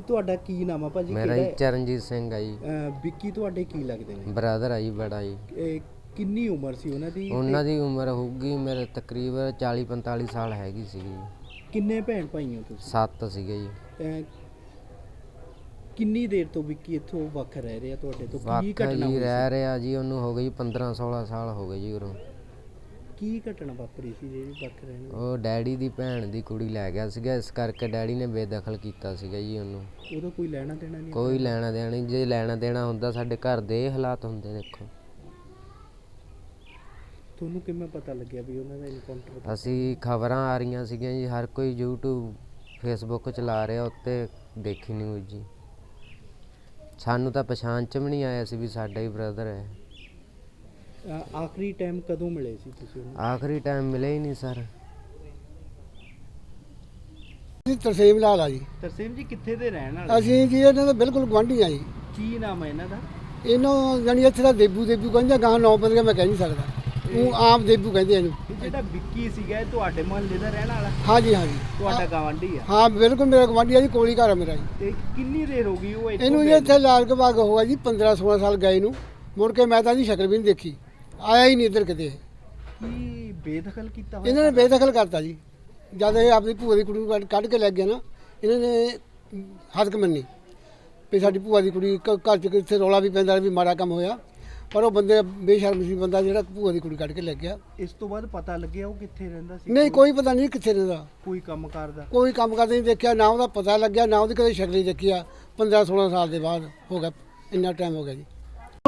ਤੁਹਾਡਾ ਕੀ ਨਾਮ ਆ ਭਾਜੀ? ਮੇਰਾ ਜੀ ਕਿਹੜਾ ਚਰਨਜੀਤ ਸਿੰਘ ਆ ਜੀ। ਵਿੱਕੀ ਤੁਹਾਡੇ ਕੀ ਲੱਗਦੇ ਨੇ? ਬ੍ਰਦਰ ਆ ਜੀ ਬੜਾ ਜੀ। ਇਹ ਕਿੰਨੀ ਉਮਰ ਸੀ ਉਹਨਾਂ ਦੀ? ਉਹਨਾਂ ਦੀ ਉਮਰ ਹੋਊਗੀ ਮੇਰੇ ਤਕਰੀਬਨ 40 45 ਸਾਲ ਹੈਗੀ ਜੀ ਤੇ ਕਿੰਨੇ ਭੈਣ ਭਾਈ ਹੋ ਤੁਸੀਂ? ਸੱਤ ਸੀਗੇ ਜੀ। ਅਹ, ਕਿੰਨੀ ਦੇਰ ਤੋਂ ਵਿੱਕੀ ਇੱਥੋਂ ਵੱਖ ਰਹਿ ਰਿਹਾ ਤੁਹਾਡੇ ਤੋਂ? ਕੀ ਘਟਨਾ ਜੀ ਹੋਈ ਸੀ? ਰਹਿ ਰਿਹਾ ਜੀ ਉਹਨੂੰ ਹੋ ਗਈ 15 16 ਸਾਲ ਹੋ ਗਏ ਜੀ ਉਰੋਂ। ਕੀ ਘਟਨਾ ਵਾਪਰੀ ਸੀ ਜਿਹੜੀ ਰਹਿਣ ਦੀ? ਉਹ ਡੈਡੀ ਦੀ ਭੈਣ ਦੀ ਕੁੜੀ ਲੈ ਗਿਆ ਸੀਗਾ ਇਸ ਕਰਕੇ ਡੈਡੀ ਨੇ ਬੇਦਖਲ ਕੀਤਾ ਸੀਗਾ ਜੀ ਉਹਨੂੰ। ਉਹਦਾ ਕੋਈ ਲੈਣਾ ਦੇਣਾ ਨਹੀਂ ਕੋਈ ਲੈਣਾ ਦੇਣਾ ਨਹੀਂ ਜੇ ਲੈਣਾ ਦੇਣਾ ਹੁੰਦਾ ਸਾਡੇ ਘਰ ਦੇ ਇਹ ਹਾਲਾਤ ਹੁੰਦੇ ਦੇਖੋ। ਤੁਹਾਨੂੰ ਕਿਵੇਂ ਪਤਾ ਲੱਗਿਆ ਵੀ ਉਹਨਾਂ ਦਾ ਇਨਕਾਊਂਟਰ ਅਸੀਂ ਖਬਰਾਂ ਆ ਰਹੀਆਂ ਸੀਗੀਆਂ ਜੀ ਹਰ ਕੋਈ YouTube Facebook ਚਲਾ ਰਿਹਾ ਉੱਤੇ ਦੇਖੀ ਨਿਊਜ਼ ਜੀ। ਸਾਨੂੰ ਤਾਂ ਪਛਾਣ ਚ ਵੀ ਨਹੀਂ ਆਇਆ ਸੀ ਵੀ ਸਾਡਾ ਹੀ ਬ੍ਰਦਰ ਹੈ। ਆਖਰੀ ਟਾਈਮ ਕਦੋਂ ਮਿਲੇ ਸੀ ਤੁਸੀਂ ਉਹਨੂੰ? ਆਖਰੀ ਟਾਈਮ ਮਿਲੇ ਹੀ ਨਹੀਂ ਸਰ ਜੀ ਤਰਸੇਮ ਲਾਲ ਆ ਜੀ। ਤਰਸੇਮ ਜੀ ਕਿੱਥੇ ਦੇ ਰਹਿਣ ਵਾਲੇ? ਅਸੀਂ ਜੀ ਇਹਨਾਂ ਦੇ ਬਿਲਕੁਲ ਗੁਆਂਢੀ ਆ ਜੀ। ਕੀ ਨਾਮ ਹੈ ਇਹਨਾਂ ਦਾ? ਇਹਨੂੰ ਜਾਨੀ ਇੱਥੇ ਦਾ ਦੇਬੂ ਦੇਬੂ ਕਹਿੰਦੇ ਗਾਂ ਨੌ ਬੰਦੇ ਮੈਂ ਕਹਿ ਨਹੀਂ ਸਕਦਾ। ਉਹ ਆਮ ਦੇਬੂ ਕਹਿੰਦੇ ਇਹਨੂੰ। ਇਹ ਜਿਹੜਾ ਵਿੱਕੀ ਸੀਗਾ ਇਹ ਤੁਹਾਡੇ ਮੁਹੱਲੇ ਦਾ ਰਹਿਣ ਵਾਲਾ? ਹਾਂਜੀ ਹਾਂਜੀ। ਤੁਹਾਡਾ ਗਵਾਂਢੀ ਆ? ਹਾਂ ਬਿਲਕੁਲ ਮੇਰਾ ਗੁਆਂਢੀ ਆ ਜੀ ਕੋਲੀ ਘਰ ਆ ਮੇਰਾ ਜੀ। ਤੇ ਕਿੰਨੀ ਦੇਰ ਹੋ ਗਈ ਉਹ ਇੱਥੋਂ ਇਹਨੂੰ ਜੀ ਗਏ? ਇੱਥੇ ਲਾਲ ਕੇ ਬਾਗ ਹੋਇਆ ਜੀ 15 16 ਸਾਲ ਗਏ ਨੂੰ। ਮੁੜ ਕੇ ਮੈਂ ਤਾਂ ਜੀ ਸ਼ਕਲ ਵੀ ਨਹੀਂ ਦੇਖੀ। ਆਇਆ ਹੀ ਨਹੀਂ ਇੱਧਰ ਕਿਤੇ। ਕੀ ਬੇਦਖਲ ਕੀਤਾ ਹੋਇਆ ਇਹਨਾਂ ਨੇ ਬੇਦਖਲ ਕਰਤਾ ਜੀ। ਜਦ ਇਹ ਆਪਣੀ ਭੂਆ ਦੀ ਕੁੜੀ ਨੂੰ ਕੱਢ- ਕੱਢ ਕੇ ਲੈ ਗਿਆ ਨਾ ਇਹਨਾਂ ਨੇ ਹੱਥ ਮੰਨੀ ਵੀ ਸਾਡੀ ਭੂਆ ਦੀ ਕੁੜੀ ਘ- ਘਰ ਚ ਕਿੱਥੇ ਰੌਲਾ ਵੀ ਪੈਂਦਾ ਵੀ ਮਾੜਾ ਕੰਮ ਹੋਇਆ। ਪਰ ਉਹ ਬੰਦੇ ਬੇਸ਼ਰਮ ਸੀ ਬੰਦਾ ਜਿਹੜਾ ਭੂਆ ਦੀ ਕੁੜੀ ਕੱਢ ਕੇ ਲੈ ਗਿਆ। ਇਸ ਤੋਂ ਬਾਅਦ ਪਤਾ ਲੱਗਿਆ ਉਹ ਕਿੱਥੇ ਰਹਿੰਦਾ ਸੀ? ਨਹੀਂ ਕੋਈ ਪਤਾ ਨਹੀਂ ਕਿੱਥੇ ਰਹਿੰਦਾ। ਕੋਈ ਕੰਮ ਕਰਦਾ ਕੋਈ ਕੰਮ ਕਰਦੇ ਨਹੀਂ ਦੇਖਿਆ ਨਾ ਉਹਦਾ ਪਤਾ ਲੱਗਿਆ ਨਾ ਉਹਦੀ ਕਦੇ ਸ਼ਕਲ ਹੀ ਦੇਖੀ ਆ। 15 16 ਸਾਲ ਦੇ ਬਾਅਦ ਹੋ ਗਿਆ ਇੰਨਾ ਟਾਈਮ ਹੋ ਗਿਆ ਜੀ।